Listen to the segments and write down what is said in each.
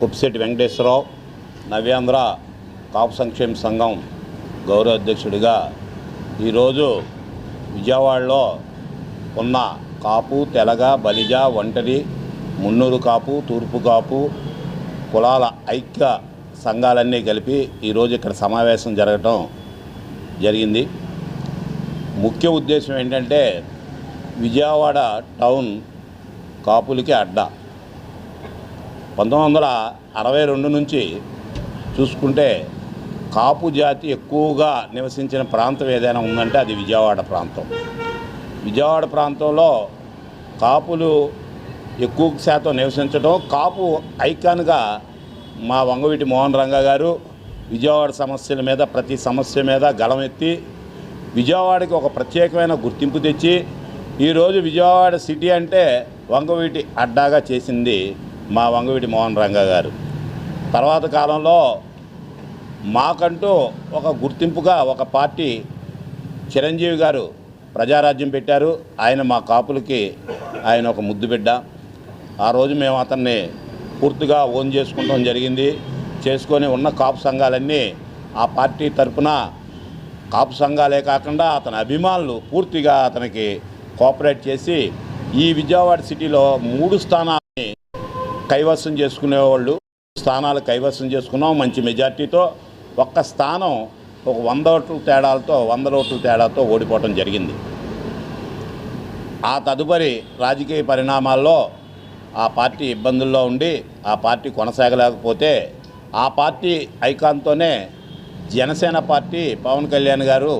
కుప్పిశెట్టి వెంకటేశ్వరరావు నవ్యాంధ్ర కాపు సంక్షేమ సంఘం గౌరవ అధ్యక్షుడిగా ఈరోజు విజయవాడలో ఉన్న కాపు తెలగ బలిజ ఒంటరి మున్నూరు కాపు తూర్పు కాపు కులాల ఐక్య సంఘాలన్నీ కలిపి ఈరోజు ఇక్కడ సమావేశం జరగటం జరిగింది. ముఖ్య ఉద్దేశం ఏంటంటే విజయవాడ టౌన్ కాపులకి అడ్డా. పంతొమ్మిది వందల అరవై రెండు నుంచి చూసుకుంటే కాపు జాతి ఎక్కువగా నివసించిన ప్రాంతం ఏదైనా ఉందంటే అది విజయవాడ ప్రాంతం. విజయవాడ ప్రాంతంలో కాపులు ఎక్కువ శాతం నివసించడం కాపు ఐకాన్గా మా వంగవీటి మోహన్ రంగ గారు విజయవాడ సమస్యల మీద ప్రతి సమస్య మీద గళమెత్తి విజయవాడకి ఒక ప్రత్యేకమైన గుర్తింపు తెచ్చి ఈరోజు విజయవాడ సిటీ అంటే వంగవీటి అడ్డాగా చేసింది మా వంగవీటి మోహన్ రంగ గారు. తర్వాత కాలంలో మాకంటూ ఒక గుర్తింపుగా ఒక పార్టీ చిరంజీవి గారు ప్రజారాజ్యం పెట్టారు. ఆయన మా కాపులకి ఆయన ఒక ముద్దు బిడ్డ. ఆ రోజు మేము అతన్ని పూర్తిగా ఓన్ చేసుకుంటాం జరిగింది. చేసుకొని ఉన్న కాపు సంఘాలన్నీ ఆ పార్టీ తరపున కాపు సంఘాలే కాకుండా అతని అభిమానులు పూర్తిగా అతనికి కోఆపరేట్ చేసి ఈ విజయవాడ సిటీలో మూడు స్థానాలు కైవసం చేసుకునేవాళ్ళు స్థానాలు కైవసం చేసుకున్నాం మంచి మెజార్టీతో. ఒక్క స్థానం ఒక వంద ఓట్ల తేడాలతో వంద ఓట్ల తేడాతో ఓడిపోవటం జరిగింది. ఆ తదుపరి రాజకీయ పరిణామాల్లో ఆ పార్టీ ఇబ్బందుల్లో ఉండి ఆ పార్టీ కొనసాగలేకపోతే ఆ పార్టీ ఐకాన్తోనే జనసేన పార్టీ పవన్ కళ్యాణ్ గారు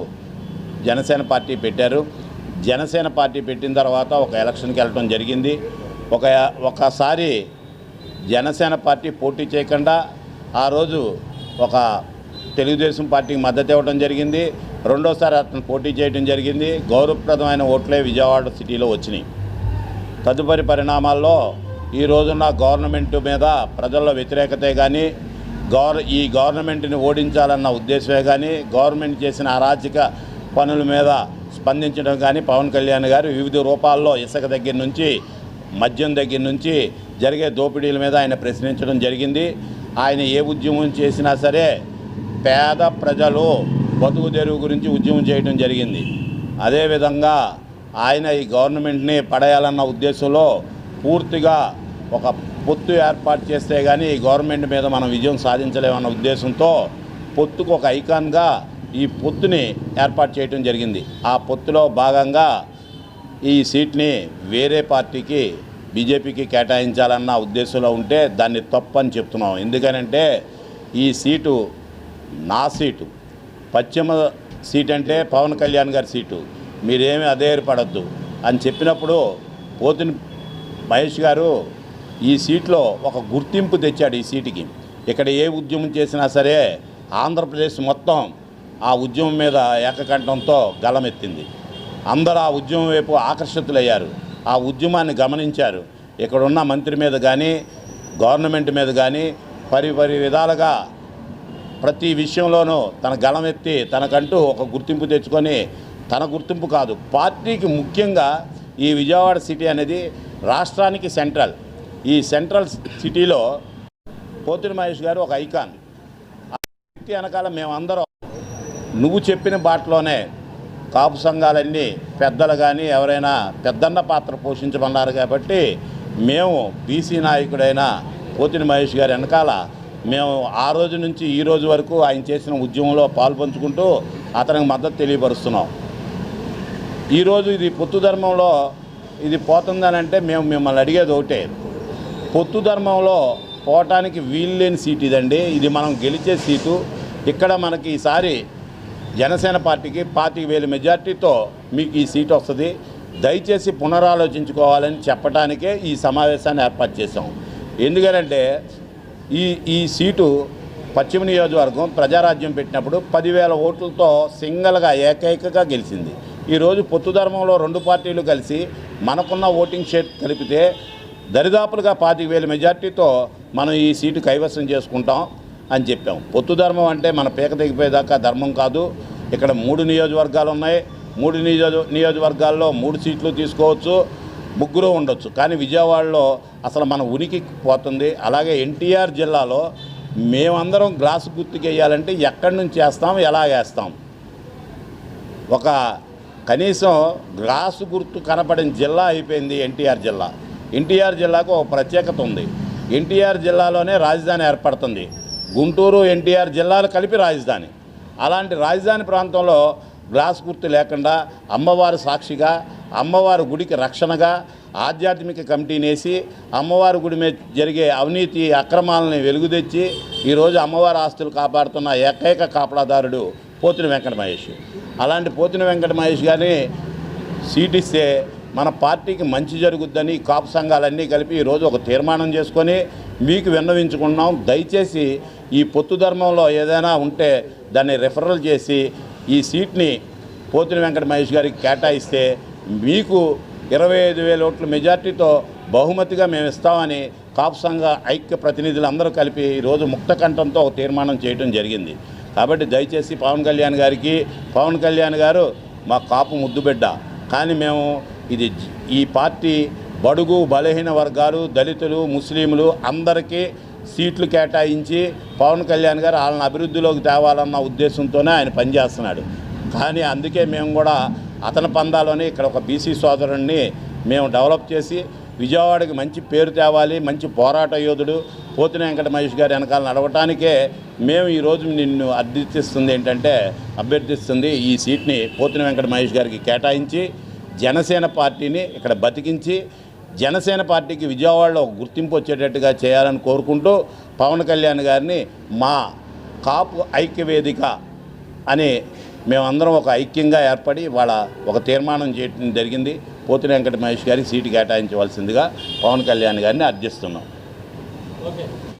జనసేన పార్టీ పెట్టారు. జనసేన పార్టీ పెట్టిన తర్వాత ఒక ఎలక్షన్కి వెళ్ళడం జరిగింది. ఒక ఒకసారి జనసేన పార్టీ పోటీ చేయకుండా ఆ రోజు ఒక తెలుగుదేశం పార్టీకి మద్దతు ఇవ్వడం జరిగింది. రెండోసారి అతను పోటీ చేయడం జరిగింది. గౌరవప్రదమైన ఓట్లే విజయవాడ సిటీలో వచ్చినాయి. తదుపరి పరిణామాల్లో ఈ రోజున్న గవర్నమెంట్ మీద ప్రజల్లో వ్యతిరేకతే కానీ గవర్ ఈ గవర్నమెంట్ని ఓడించాలన్న ఉద్దేశమే కానీ గవర్నమెంట్ చేసిన అరాచక పనుల మీద స్పందించడం కానీ పవన్ కళ్యాణ్ గారు వివిధ రూపాల్లో ఇసుక దగ్గర నుంచి మద్యం దగ్గర నుంచి జరిగే దోపిడీల మీద ఆయన ప్రశ్నించడం జరిగింది. ఆయన ఏ ఉద్యమం చేసినా సరే పేద ప్రజలు బతుకు తెరువు గురించి ఉద్యమం చేయడం జరిగింది. అదేవిధంగా ఆయన ఈ గవర్నమెంట్ని పడేయాలన్న ఉద్దేశంలో పూర్తిగా ఒక పొత్తు ఏర్పాటు చేస్తే కానీ ఈ గవర్నమెంట్ మీద మనం విజయం సాధించలేమన్న ఉద్దేశంతో పొత్తుకు ఒక ఐకాన్గా ఈ పొత్తుని ఏర్పాటు చేయడం జరిగింది. ఆ పొత్తులో భాగంగా ఈ సీట్ని వేరే పార్టీకి బీజేపీకి కేటాయించాలన్న ఉద్దేశంలో ఉంటే దాన్ని తప్పని చెప్తున్నాం. ఎందుకనంటే ఈ సీటు నా సీటు. పశ్చిమ సీట్ అంటే పవన్ కళ్యాణ్ గారి సీటు. మీరేమీ అధైర్యపడద్దు అని చెప్పినప్పుడు పోతిని మహేష్ గారు ఈ సీట్లో ఒక గుర్తింపు తెచ్చాడు ఈ సీటుకి. ఇక్కడ ఏ ఉద్యమం చేసినా సరే ఆంధ్రప్రదేశ్ మొత్తం ఆ ఉద్యమం మీద ఏకకంఠంతో గలమెత్తింది అందరూ ఆ ఉద్యమం వైపు ఆకర్షితులయ్యారు. ఆ ఉద్యమాన్ని గమనించారు. ఇక్కడున్న మంత్రి మీద కానీ గవర్నమెంట్ మీద కానీ పరి పరి విధాలుగా ప్రతి విషయంలోనూ తన గళమెత్తి తనకంటూ ఒక గుర్తింపు తెచ్చుకొని తన గుర్తింపు కాదు పార్టీకి ముఖ్యంగా ఈ విజయవాడ సిటీ అనేది రాష్ట్రానికి సెంట్రల్. ఈ సెంట్రల్ సిటీలో పోతిరి మహేష్ గారు ఒక ఐకాన్. ఆ వ్యక్తి వెనకాల మేమందరం నువ్వు చెప్పిన బాటలోనే కాపు సంఘాలన్నీ పెద్దలు కానీ ఎవరైనా పెద్దన్న పాత్ర పోషించమన్నారు కాబట్టి మేము బీసీ నాయకుడైన పోతిని మహేష్ గారి వెనకాల మేము ఆ రోజు నుంచి ఈ రోజు వరకు ఆయన చేసిన ఉద్యమంలో పాల్పంచుకుంటూ అతనికి మద్దతు తెలియపరుస్తున్నాం. ఈరోజు ఇది పొత్తు ధర్మంలో ఇది పోతుందని అంటే మేము మిమ్మల్ని అడిగేది ఒకటే. పొత్తు ధర్మంలో పోవటానికి వీలు లేని సీట్ ఇదండి. ఇది మనం గెలిచే సీటు. ఇక్కడ మనకి ఈసారి జనసేన పార్టీకి పాతిక వేల మెజార్టీతో మీకు ఈ సీట్ వస్తుంది. దయచేసి పునరాలోచించుకోవాలని చెప్పడానికే ఈ సమావేశాన్ని ఏర్పాటు చేశాం. ఎందుకనంటే ఈ ఈ సీటు పశ్చిమ నియోజకవర్గం ప్రజారాజ్యం పెట్టినప్పుడు పదివేల ఓట్లతో సింగల్గా ఏకైకగా గెలిచింది. ఈరోజు పొత్తు ధర్మంలో రెండు పార్టీలు కలిసి మనకున్న ఓటింగ్ షేర్ కలిపితే దరిదాపులుగా పాతిక వేల మెజార్టీతో మనం ఈ సీటు కైవసం చేసుకుంటాం. అని చెప్పాం. పొత్తు ధర్మం అంటే మన పీక దిగిపోయేదాకా ధర్మం కాదు. ఇక్కడ మూడు నియోజకవర్గాలు ఉన్నాయి మూడు నియోజ నియోజకవర్గాల్లో మూడు సీట్లు తీసుకోవచ్చు. ముగ్గురు ఉండొచ్చు. కానీ విజయవాడలో అసలు మన ఉనికి పోతుంది. అలాగే ఎన్టీఆర్ జిల్లాలో మేమందరం గ్లాసు గుర్తుకేయాలంటే ఎక్కడి నుంచి వేస్తాం ఎలా వేస్తాం? ఒక కనీసం గ్లాసు గుర్తు కనపడిన జిల్లా అయిపోయింది ఎన్టీఆర్ జిల్లా. ఎన్టీఆర్ జిల్లాకు ఒక ప్రత్యేకత ఉంది. ఎన్టీఆర్ జిల్లాలోనే రాజధాని ఏర్పడుతుంది. గుంటూరు ఎన్టీఆర్ జిల్లాలు కలిపి రాజధాని. అలాంటి రాజధాని ప్రాంతంలో గ్లాస్ గుర్తు లేకుండా అమ్మవారి సాక్షిగా అమ్మవారి గుడికి రక్షణగా ఆధ్యాత్మిక కమిటీని వేసి అమ్మవారి గుడి మీద జరిగే అవినీతి అక్రమాలని వెలుగుదెచ్చి ఈరోజు అమ్మవారి ఆస్తులు కాపాడుతున్న ఏకైక కాపలాదారుడు పోతిన వెంకట మహేష్ అలాంటి పోతిన వెంకట మహేష్ గారిని మన పార్టీకి మంచి జరుగుద్దని కాపు సంఘాలన్నీ కలిపి ఈరోజు ఒక తీర్మానం చేసుకొని మీకు విన్నవించుకున్నాం. దయచేసి ఈ పొత్తు ధర్మంలో ఏదైనా ఉంటే దాన్ని రెఫరల్ చేసి ఈ సీట్ని పోతిన వెంకట మహేష్ గారికి కేటాయిస్తే మీకు ఇరవై ఐదు వేల ఓట్ల మెజార్టీతో బహుమతిగా మేము ఇస్తామని కాపు సంఘ ఐక్య ప్రతినిధులు అందరూ కలిపి ఈరోజు ముక్తకంఠంతో ఒక తీర్మానం చేయడం జరిగింది. కాబట్టి దయచేసి పవన్ కళ్యాణ్ గారికి పవన్ కళ్యాణ్ గారు మా కాపు ముద్దుబిడ్డ కానీ మేము ఇది ఈ పార్టీ బడుగు బలహీన వర్గాలు దళితులు ముస్లింలు అందరికీ సీట్లు కేటాయించి పవన్ కళ్యాణ్ గారు వాళ్ళని అభివృద్ధిలోకి తేవాలన్న ఉద్దేశంతోనే ఆయన పనిచేస్తున్నాడు. కానీ అందుకే మేము కూడా అతని పందాలోనే ఇక్కడ ఒక బీసీ సోదరుణ్ణి మేము డెవలప్ చేసి విజయవాడకి మంచి పేరు తేవాలి మంచి పోరాట యోధుడు పోతిన వెంకట మహేష్ గారి వెనకాల నడవటానికే మేము ఈరోజు నిన్ను అర్థిస్తుంది ఏంటంటే అభ్యర్థిస్తుంది ఈ సీట్ని పోతిన వెంకట మహేష్ గారికి కేటాయించి జనసేన పార్టీని ఇక్కడ బతికించి జనసేన పార్టీకి విజయవాడలో ఒక గుర్తింపు వచ్చేటట్టుగా చేయాలని కోరుకుంటూ పవన్ కళ్యాణ్ గారిని మా కాపు ఐక్యవేదిక అని మేమందరం ఒక ఐక్యంగా ఏర్పడి వాళ్ళ ఒక తీర్మానం చేయడం జరిగింది. పోతిన వెంకట మహేష్ గారికి సీటు కేటాయించవలసిందిగా పవన్ కళ్యాణ్ గారిని అర్థిస్తున్నాం